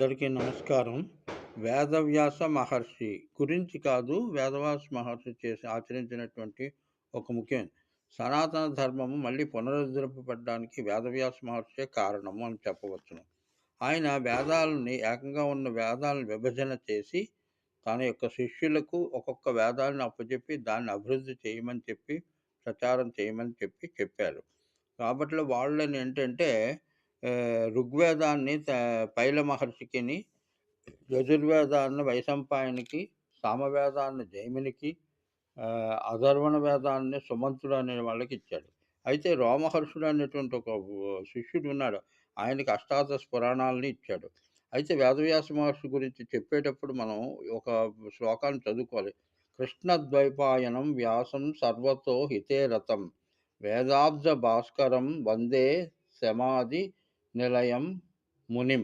అందరికీ నమస్కారం. వేదవ్యాస మహర్షి గురించి కాదు వేదవ్యాస మహర్షి చేసి ఆచరించినటువంటి ఒక ముఖ్యం. సనాతన ధర్మము మళ్ళీ పునరుద్ధరింపబడడానికి వేదవ్యాస మహర్షే కారణము అని చెప్పవచ్చును. ఆయన వేదాలని ఏకంగా ఉన్న వేదాలను విభజన చేసి తన యొక్క శిష్యులకు ఒక్కొక్క వేదాలను అప్పచెప్పి దాన్ని అభివృద్ధి చేయమని చెప్పి ప్రచారం చేయమని చెప్పి చెప్పారు. కాబట్టి వాళ్ళని ఏంటంటే ఋగ్వేదాన్ని పైల మహర్షికిని యజుర్వేదాన్ని వైశంపాయనికి సామవేదాన్ని జైమినికి అధర్వణ వేదాన్ని సుమంతుడు అనే వాళ్ళకి ఇచ్చాడు అయితే రోమహర్షుడు అనేటువంటి ఒక శిష్యుడు ఉన్నాడు. ఆయనకి అష్టాదశ పురాణాలని ఇచ్చాడు. అయితే వేదవ్యాస మహర్షి గురించి చెప్పేటప్పుడు మనం ఒక శ్లోకాన్ని చదువుకోవాలి. కృష్ణద్వైపాయనం వ్యాసం సర్వతో హితే రథం వేదాబ్జ భాస్కరం వందే సమాధి నిలయం మునిం